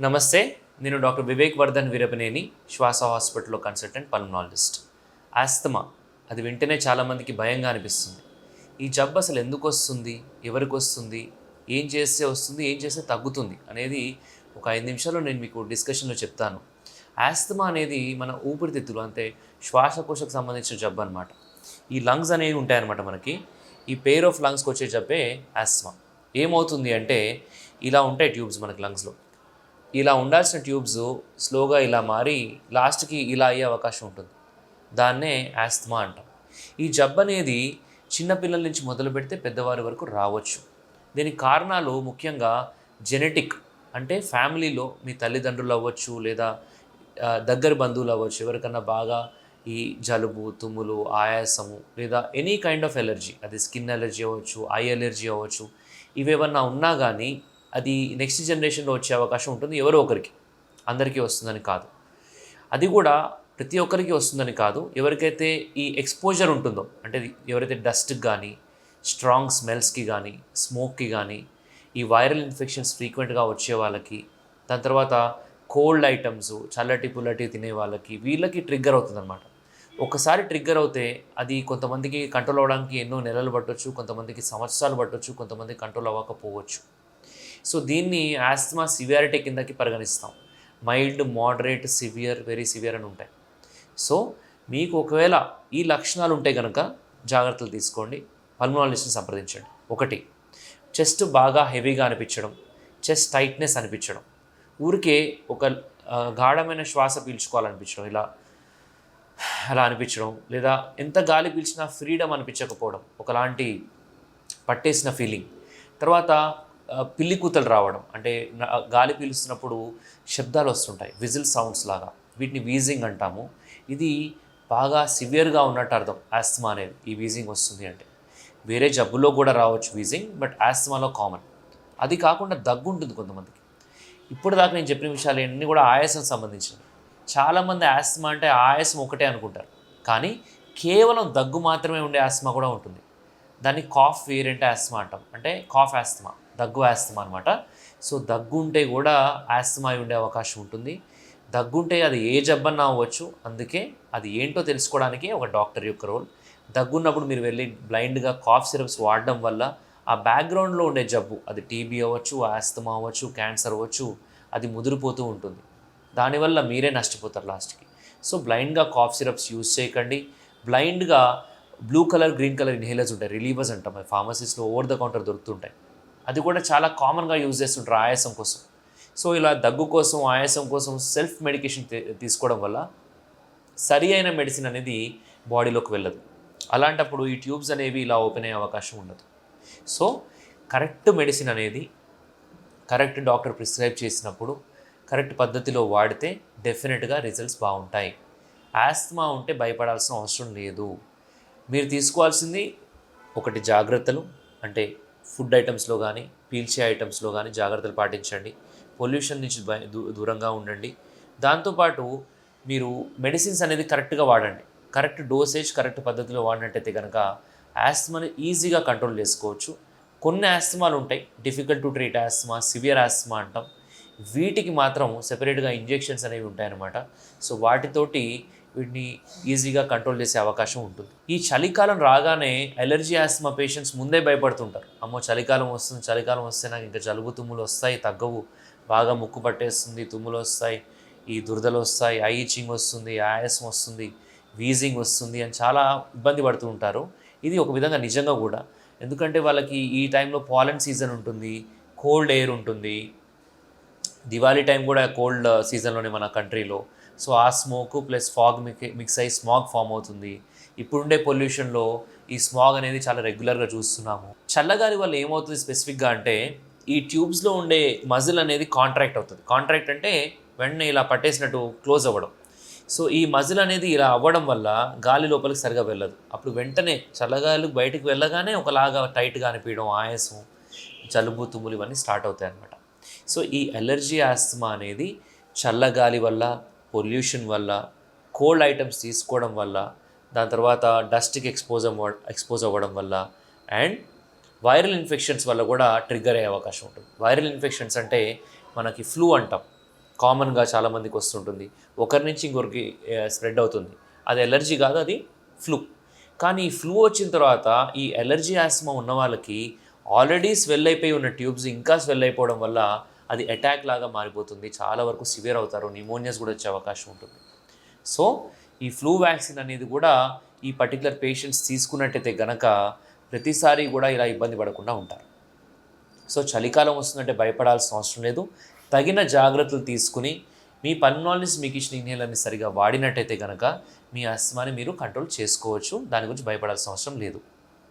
నమస్తే నేను డాక్టర్ వివేక్ వర్ధన్ వీరపనేని శ్వాస హాస్పిటల్లో కన్సల్టెంట్ పల్మనాలజిస్ట్ ఆస్తమా అది వింటేనే చాలామందికి భయంగా అనిపిస్తుంది. ఈ జబ్బు అసలు ఎందుకు వస్తుంది? ఎవరికి వస్తుంది? ఏం చేస్తే వస్తుంది? ఏం చేస్తే తగ్గుతుంది? అనేది ఒక ఐదు నిమిషాల్లో నేను మీకు డిస్కషన్లో చెప్తాను. ఆస్తమా అనేది మన ఊపిరితిత్తులు అంటే శ్వాసకోశకు సంబంధించిన జబ్బు అనమాట ఈ లంగ్స్ అనేవి ఉంటాయన్నమాట మనకి. ఈ పేర్ ఆఫ్ లంగ్స్కి వచ్చే జబ్బే ఆస్తమా. ఏమవుతుంది అంటే ఇలా ఉంటాయి ట్యూబ్స్ మనకి లంగ్స్లో ఇలా ఉండాల్సిన ట్యూబ్స్ స్లోగా ఇలా మారి లాస్ట్కి ఇలా అయ్యే అవకాశం ఉంటుంది. దాన్నే ఆస్తమా అంటాం. ఈ జబ్బు అనేది చిన్నపిల్లల నుంచి మొదలు పెడితే పెద్దవారి వరకు రావచ్చు. దీనికి కారణాలు ముఖ్యంగా జెనెటిక్ అంటే ఫ్యామిలీలో మీ తల్లిదండ్రులు అవ్వచ్చు లేదా దగ్గర బంధువులు అవ్వచ్చు. ఎవరికన్నా బాగా ఈ జలుబు తుమ్ములు ఆయాసము లేదా ఎనీ కైండ్ ఆఫ్ ఎలర్జీ అది స్కిన్ ఎలర్జీ అవ్వచ్చు ఐ ఎలర్జీ అవ్వచ్చు ఇవేమన్నా ఉన్నా కానీ అది నెక్స్ట్ జనరేషన్లో వచ్చే అవకాశం ఉంటుంది. ఎవరో ఒకరికి అందరికీ వస్తుందని కాదు. అది కూడా ప్రతి ఒక్కరికి వస్తుందని కాదు. ఎవరికైతే ఈ ఎక్స్పోజర్ ఉంటుందో అంటే ఎవరైతే డస్ట్కి కానీ స్ట్రాంగ్ స్మెల్స్కి కానీ స్మోక్కి కానీ ఈ వైరల్ ఇన్ఫెక్షన్స్ ఫ్రీక్వెంట్గా వచ్చే వాళ్ళకి దాని తర్వాత కోల్డ్ ఐటమ్స్ చల్లటి పుల్లటి తినే వాళ్ళకి వీళ్ళకి ట్రిగ్గర్ అవుతుందన్నమాట. ఒకసారి ట్రిగ్గర్ అవుతే అది కొంతమందికి కంట్రోల్ అవ్వడానికి ఎన్నో నెలలు పట్టొచ్చు కొంతమందికి సంవత్సరాలు పట్టొచ్చు కొంతమంది కంట్రోల్ అవ్వకపోవచ్చు. సో దీన్ని ఆస్మా సివియారిటీ కిందకి పరిగణిస్తాం. Mild moderate severe very severe అని ఉంటాయి. సో మీకు ఒకవేళ ఈ లక్షణాలు ఉంటే కనుక జాగ్రత్తలు తీసుకోండి. పల్మనాలజిస్ట్ని సంప్రదించండి. ఒకటి చెస్ట్ బాగా హెవీగా అనిపించడం చెస్ట్ టైట్నెస్ అనిపించడం. ఊరికే ఒక గాఢమైన శ్వాస పీల్చుకోవాలనిపించడం ఇలా అలా అనిపించడం లేదా ఎంత గాలి పీల్చినా ఫ్రీడమ్ అనిపించకపోవడం ఒకలాంటి పట్టేసిన ఫీలింగ్. తర్వాత పిల్లి కూతలు రావడం అంటే గాలి పీలుస్తున్నప్పుడు శబ్దాలు వస్తుంటాయి విజిల్ సౌండ్స్ లాగా. వీటిని వీజింగ్ అంటాము. ఇది బాగా సివియర్గా ఉన్నట్టు అర్థం ఆస్తమా అనేది ఈ వీజింగ్ వస్తుంది అంటే. వేరే జబ్బులో కూడా రావచ్చు వీజింగ్ బట్ ఆస్తమాలో కామన్. అది కాకుండా దగ్గు ఉంటుంది కొంతమందికి. ఇప్పుడు దాకా నేను చెప్పిన విషయాలు అన్నీ కూడా ఆయాసం సంబంధించినవి. చాలామంది ఆస్తమా అంటే ఆయాసం ఒకటే అనుకుంటారు. కానీ కేవలం దగ్గు మాత్రమే ఉండే ఆస్తమా కూడా ఉంటుంది. దాన్ని కాఫ్ వేరియంట్ ఆస్తమా అంటాం. అంటే కాఫ్ ఆస్తమా దగ్గు ఆస్తమా అనమాట సో దగ్గు ఉంటే కూడా ఆస్తమా అయి ఉండే అవకాశం ఉంటుంది. దగ్గుంటే అది ఏ జబ్బన్నా అవ్వచ్చు. అందుకే అది ఏంటో తెలుసుకోవడానికి ఒక డాక్టర్ యొక్క రోల్. దగ్గున్నప్పుడు మీరు వెళ్ళి బ్లైండ్గా కాఫ్ సిరప్స్ వాడడం వల్ల ఆ బ్యాక్గ్రౌండ్లో ఉండే జబ్బు. అది టీబీ అవ్వచ్చు ఆస్తమా అవ్వచ్చు క్యాన్సర్ అవ్వచ్చు అది ముదిరిపోతూ ఉంటుంది. దానివల్ల మీరే నష్టపోతారు లాస్ట్కి సో బ్లైండ్గా కాఫ్ సిరప్స్ యూజ్ చేయకండి. బ్లైండ్గా blue colour green colour inhalers ఉంటాయి. రిలీవర్స్ అంటాం. ఫార్మసీస్లో ఓవర్ ద కౌంటర్ దొరుకుతుంటాయి. అది కూడా చాలా కామన్గా యూజ్ చేస్తుంటారు ఆయాసం కోసం. సో ఇలా దగ్గు కోసం ఆయాసం కోసం సెల్ఫ్ మెడికేషన్ తీసుకోవడం వల్ల సరి అయిన మెడిసిన్ అనేది బాడీలోకి వెళ్ళదు. అలాంటప్పుడు ఈ ట్యూబ్స్ అనేవి ఇలా ఓపెన్ అయ్యే అవకాశం ఉండదు. సో కరెక్ట్ మెడిసిన్ అనేది కరెక్ట్ డాక్టర్ ప్రిస్క్రైబ్ చేసినప్పుడు కరెక్ట్ పద్ధతిలో వాడితే డెఫినెట్గా రిజల్ట్స్ బాగుంటాయి. ఆస్తమా ఉంటే భయపడాల్సిన అవసరం లేదు. మీరు తీసుకోవాల్సింది ఒకటి జాగ్రత్తలు అంటే ఫుడ్ ఐటమ్స్లో కానీ పీల్చే ఐటమ్స్లో కానీ జాగ్రత్తలు పాటించండి. పొల్యూషన్ నుంచి భయ- దూ- దూరంగా ఉండండి. దాంతోపాటు మీరు మెడిసిన్స్ అనేది కరెక్ట్గా వాడండి. కరెక్ట్ డోసేజ్ కరెక్ట్ పద్ధతిలో వాడినట్టయితే కనుక ఆస్తమాని ఈజీగా కంట్రోల్ చేసుకోవచ్చు. కొన్ని ఆస్తమాలు ఉంటాయి difficult to treat asthma severe asthma అంటాం. వీటికి మాత్రం సెపరేట్గా ఇంజెక్షన్స్ అనేవి ఉంటాయన్నమాట. సో వాటితోటి వీటిని ఈజీగా కంట్రోల్ చేసే అవకాశం ఉంటుంది. ఈ చలికాలం రాగానే ఎలర్జీ ఆస్తమా పేషెంట్స్ ముందే భయపడుతుంటారు. అమ్మో చలికాలం వస్తుంది చలికాలం వస్తే నాకు ఇంకా జలుబు తుమ్ములు వస్తాయి తగ్గవు. బాగా ముక్కు పట్టేస్తుంది తుమ్ములు వస్తాయి ఈ దురదలు వస్తాయి ఐ వస్తుంది ఆయాసం వస్తుంది వీజింగ్ వస్తుంది అని చాలా ఇబ్బంది పడుతూ ఉంటారు. ఇది ఒక విధంగా నిజంగా కూడా. ఎందుకంటే వాళ్ళకి ఈ టైంలో పాలన్ సీజన్ ఉంటుంది కోల్డ్ ఎయిర్ ఉంటుంది. దివాళీ టైం కూడా కోల్డ్ సీజన్లోనే uh, మన కంట్రీలో సో ఆ స్మోక్ ప్లస్ ఫాగ్ మిక్స్ అయ్యి స్మాగ్ ఫామ్ అవుతుంది. ఇప్పుడుండే పొల్యూషన్లో ఈ స్మాగ్ అనేది చాలా రెగ్యులర్గా చూస్తున్నాము. చల్లగాలి వల్ల ఏమవుతుంది స్పెసిఫిక్గా అంటే ఈ ట్యూబ్స్లో ఉండే మజిల్ అనేది కాంట్రాక్ట్ అవుతుంది. కాంట్రాక్ట్ అంటే వెంటనే ఇలా పట్టేసినట్టు క్లోజ్ అవ్వడం. సో ఈ మజిల్ అనేది ఇలా అవ్వడం వల్ల గాలి లోపలికి సరిగా వెళ్ళదు. అప్పుడు వెంటనే చల్లగాలి బయటికి వెళ్ళగానే ఒకలాగా టైట్గా అనిపించడం ఆయాసం జలుబు తుమ్ములు ఇవన్నీ స్టార్ట్ అవుతాయి అన్నమాట. సో ఈ ఎలర్జీ ఆస్తమా అనేది చల్లగాలి వల్ల పొల్యూషన్ వల్ల కోల్డ్ ఐటమ్స్ తీసుకోవడం వల్ల దాని తర్వాత డస్ట్కి ఎక్స్పోజ్ అవ్వ ఎక్స్పోజ్ అవ్వడం వల్ల అండ్ వైరల్ ఇన్ఫెక్షన్స్ వల్ల కూడా ట్రిగ్గర్ అయ్యే అవకాశం ఉంటుంది. వైరల్ ఇన్ఫెక్షన్స్ అంటే మనకి ఫ్లూ అంటాం. కామన్గా చాలామందికి వస్తుంటుంది. ఒకరి నుంచి ఇంకొకరికి స్ప్రెడ్ అవుతుంది. అది ఎలర్జీ కాదు అది ఫ్లూ. కానీ ఈ ఫ్లూ వచ్చిన తర్వాత ఈ ఎలర్జీ ఆస్మా ఉన్న వాళ్ళకి ఆల్రెడీ స్వెల్ అయిపోయి ఉన్న ట్యూబ్స్ ఇంకా స్వెల్ అయిపోవడం వల్ల అది అటాక్ లాగా మారిపోతుంది. చాలా వరకు సివియర్ అవుతారు. నిమోనియాస్ కూడా వచ్చే అవకాశం ఉంటుంది. సో ఈ ఫ్లూ వ్యాక్సిన్ అనేది కూడా ఈ పర్టికులర్ పేషెంట్స్ తీసుకున్నట్టయితే గనక ప్రతిసారి కూడా ఇలా ఇబ్బంది పడకుండా ఉంటారు. సో చలికాలం వస్తుందంటే భయపడాల్సిన అవసరం లేదు. తగిన జాగ్రత్తలు తీసుకుని మీ పల్నాలజిస్ట్ మీకు ఇచ్చిన ఇన్హేలర్ని సరిగా వాడినట్టయితే కనుక మీ అస్మాని మీరు కంట్రోల్ చేసుకోవచ్చు. దాని గురించి భయపడాల్సిన అవసరం లేదు.